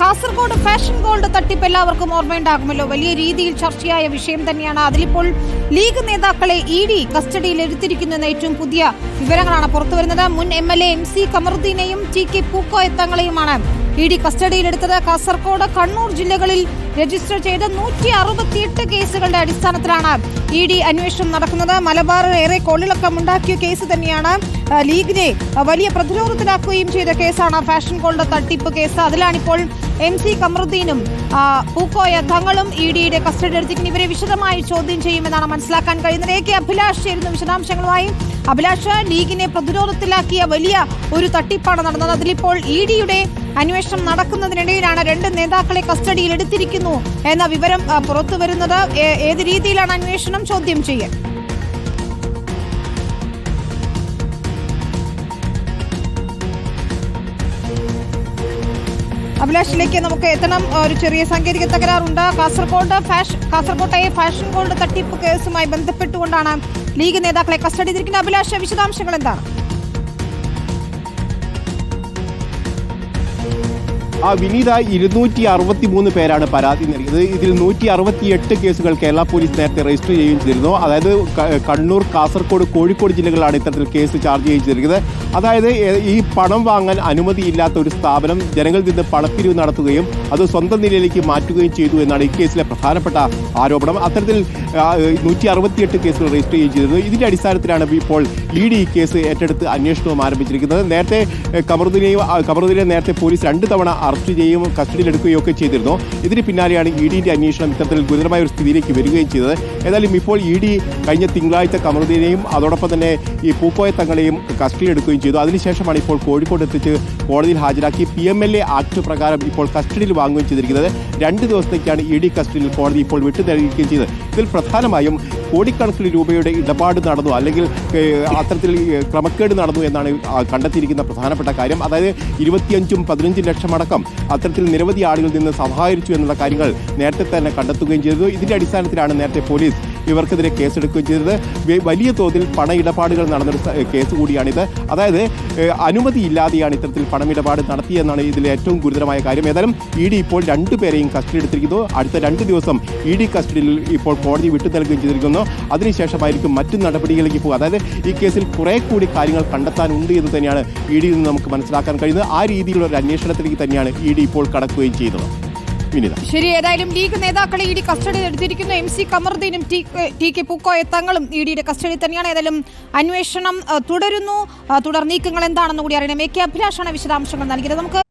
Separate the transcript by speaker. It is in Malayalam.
Speaker 1: കാസർഗോഡ് ഫാഷൻ ഗോൾഡ് തട്ടിപ്പ് എല്ലാവർക്കും ഓർമ്മയുണ്ടാകുമല്ലോ. വലിയ രീതിയിൽ ചർച്ചയായ വിഷയം തന്നെയാണ്. അതിലിപ്പോൾ ലീഗ് നേതാക്കളെ ഇ ഡി കസ്റ്റഡിയിൽ എടുത്തിരിക്കുന്നു എന്ന ഏറ്റവും പുതിയ വിവരങ്ങളാണ് പുറത്തുവരുന്നത് മുൻ M L A M C കമറുദ്ദീനെയും T K പൂക്കോയത്തങ്ങളെയുമാണ് ഇ ഡി കസ്റ്റഡിയിലെടുത്തത്. കാസർഗോഡ് കണ്ണൂർ ജില്ലകളിൽ രജിസ്റ്റർ ചെയ്ത നൂറ്റി അറുപത്തിയെട്ട് കേസുകളുടെ അടിസ്ഥാനത്തിലാണ് ഇ ഡി അന്വേഷണം നടക്കുന്നത്. മലബാറിൽ ഏറെ കൊള്ളിളക്കമുണ്ടാക്കിയ കേസ് തന്നെയാണ്. ലീഗിനെ വലിയ പ്രതിരോധത്തിലാക്കുകയും ചെയ്ത കേസാണ്. ഫാഷൻ ഗോൾഡ് തട്ടിപ്പ് കേസ്. അതിലാണിപ്പോൾ എം സി കമറുദ്ദീനും പൂക്കോയ തങ്ങളും ഇ ഡിയുടെ കസ്റ്റഡി എടുത്തിരിക്കുന്നു ഇവരെ വിശദമായി ചോദ്യം ചെയ്യുമെന്നാണ് മനസ്സിലാക്കാൻ കഴിയുന്നത്. എ കെ അഭിലാഷ് ചേരുന്ന വിശദാംശങ്ങളുമായി. അഭിലാഷ് ലീഗിനെ പ്രതിരോധത്തിലാക്കിയ വലിയ ഒരു തട്ടിപ്പാണ് നടന്നത്. അതിലിപ്പോൾ ഇ ഡിയുടെ അന്വേഷണം നടക്കുന്നതിനിടയിലാണ് രണ്ട് നേതാക്കളെ കസ്റ്റഡിയിൽ എടുത്തിരിക്കുന്നു എന്ന വിവരം പുറത്തു വരുന്നത് ഏത് രീതിയിലാണ് അന്വേഷണം ചോദ്യം ചെയ്യൽ? അഭിലാഷിലേക്ക് നമുക്ക് എത്തണം. ഒരു ചെറിയ സാങ്കേതിക തകരാറുണ്ട്. കാസർഗോഡ് ഫാഷൻ കാസർകോട്ടെ ഫാഷൻ ഗോൾഡ് തട്ടിപ്പ് കേസുമായി ബന്ധപ്പെട്ടുകൊണ്ടാണ് ലീഗ് നേതാക്കളെ കസ്റ്റഡി ചെയ്തിരിക്കുന്നത് അഭിലാഷ വിശദാംശങ്ങൾ എന്താണ്?
Speaker 2: ആ വിനീത ഇരുന്നൂറ്റി അറുപത്തി മൂന്ന് പേരാണ് പരാതി നൽകിയത്. ഇതിൽ നൂറ്റി അറുപത്തി എട്ട് കേസുകൾ കേരള പോലീസ് നേരത്തെ രജിസ്റ്റർ ചെയ്യുകയും ചെയ്തിരുന്നു. അതായത് കണ്ണൂർ കാസർഗോഡ് കോഴിക്കോട് ജില്ലകളിലാണ് ഇത്തരത്തിൽ കേസ് ചാർജ് ചെയ്തിരിക്കുന്നത് അതായത് ഈ പണം വാങ്ങാൻ അനുമതിയില്ലാത്ത ഒരു സ്ഥാപനം ജനങ്ങളിൽ നിന്ന് പണപ്പിരിവ് നടത്തുകയും അത് സ്വന്തം നിലയിലേക്ക് മാറ്റുകയും ചെയ്തു എന്നാണ് ഈ കേസിലെ പ്രധാനപ്പെട്ട ആരോപണം. അത്തരത്തിൽ നൂറ്റി അറുപത്തിയെട്ട് കേസുകൾ രജിസ്റ്റർ ചെയ്തിരുന്നു. ഇതിന്റെ അടിസ്ഥാനത്തിലാണ് ഇപ്പോൾ ഇ ഡി കേസ് ഏറ്റെടുത്ത് അന്വേഷണവും ആരംഭിച്ചിരിക്കുന്നത്. നേരത്തെ കമറുദ്ദീനെയും കമറുദ്ദീനെ നേരത്തെ പോലീസ് രണ്ട് തവണ അറസ്റ്റ് ചെയ്യുകയും കസ്റ്റഡിയിലെടുക്കുകയും ഒക്കെ ചെയ്തിരുന്നു. ഇതിന് പിന്നാലെയാണ് ഇ ഡിന്റെ അന്വേഷണം ഇത്തരത്തിൽ ഗുരുതരമായ ഒരു സ്ഥിതിയിലേക്ക് വരികയും ചെയ്തത്. ഏതായാലും ഇപ്പോൾ ഇ ഡി കഴിഞ്ഞ തിങ്കളാഴ്ച കമറുദ്ദീനെയും അതോടൊപ്പം തന്നെ ഈ പൂക്കോയ തങ്ങളെയും കസ്റ്റഡിയിലെടുക്കുകയും ചെയ്തു. അതിനുശേഷമാണ് ഇപ്പോൾ കോഴിക്കോട് എത്തിച്ച് കോടതിയിൽ ഹാജരാക്കി P M L A act പ്രകാരം ഇപ്പോൾ കസ്റ്റഡിയിൽ വാങ്ങുകയും ചെയ്തിരിക്കുന്നത്. രണ്ട് ദിവസത്തേക്കാണ് ഇ ഡി കസ്റ്റഡിയിൽ കോടതി ഇപ്പോൾ വിട്ടു നൽകുകയും ചെയ്തത്. ഇതിൽ പ്രധാനമായും കോടിക്കണക്കിന് രൂപയുടെ ഇടപാട് നടന്നു അല്ലെങ്കിൽ അത്തരത്തിൽ ക്രമക്കേട് നടന്നു എന്നാണ് കണ്ടെത്തിയിരിക്കുന്ന പ്രധാനപ്പെട്ട കാര്യം. അതായത് ഇരുപത്തിയഞ്ചും പതിനഞ്ചും ലക്ഷം അടക്കം അത്തരത്തിൽ നിരവധി ആളുകളിൽ നിന്ന് സഹായിച്ചു എന്നുള്ള കാര്യങ്ങൾ നേരത്തെ തന്നെ കണ്ടെത്തുകയും ചെയ്തു. ഇതിന്റെ അടിസ്ഥാനത്തിലാണ് നേരത്തെ പോലീസ് ഇവർക്കെതിരെ കേസെടുക്കുകയും ചെയ്തത്. വലിയ തോതിൽ പണ ഇടപാടുകൾ നടന്നൊരു കേസ് കൂടിയാണിത്. അതായത് അനുമതിയില്ലാതെയാണ് ഇത്തരത്തിൽ പണമിടപാട് നടത്തിയെന്നാണ് ഇതിലെ ഏറ്റവും ഗുരുതരമായ കാര്യം. ഏതായാലും ഇ ഡി ഇപ്പോൾ രണ്ടുപേരെയും കസ്റ്റഡി എടുത്തിരിക്കുന്നു അടുത്ത രണ്ട് ദിവസം ഇ ഡി കസ്റ്റഡിയിൽ ഇപ്പോൾ കോടതി വിട്ടു നൽകുകയും ചെയ്തിരിക്കുന്നു. അതിനുശേഷമായിരിക്കും മറ്റു നടപടികളിലേക്ക് പോകുക. അതായത് ഈ കേസിൽ കുറെ കൂടി കാര്യങ്ങൾ കണ്ടെത്താനുണ്ട് എന്ന് തന്നെയാണ് ഇ ഡിയിൽ നിന്ന് നമുക്ക് മനസ്സിലാക്കാൻ കഴിയുന്നത്. ആ രീതിയിലുള്ള ഒരു അന്വേഷണത്തിലേക്ക് തന്നെയാണ് ഇ ഡി ഇപ്പോൾ കടക്കുകയും ചെയ്തത് വിനിത.
Speaker 1: ശരി ഏതായാലും ലീഗ് നേതാക്കളെ ഇ ഡി കസ്റ്റഡിയിൽ എടുത്തിരിക്കുന്നു. എം സി കമറുദ്ദീനും ടി കെ- പൂക്കോയ തങ്ങളും ഇ ഡിയുടെ കസ്റ്റഡിയിൽ തന്നെയാണ്. ഏതായാലും അന്വേഷണം തുടരുന്നു. തുടർ നീക്കങ്ങൾ എന്താണെന്ന് കൂടി അറിയണം. എ കെ അഭിലാഷാണ് വിശദാംശങ്ങൾ നൽകിയത്. നമുക്ക്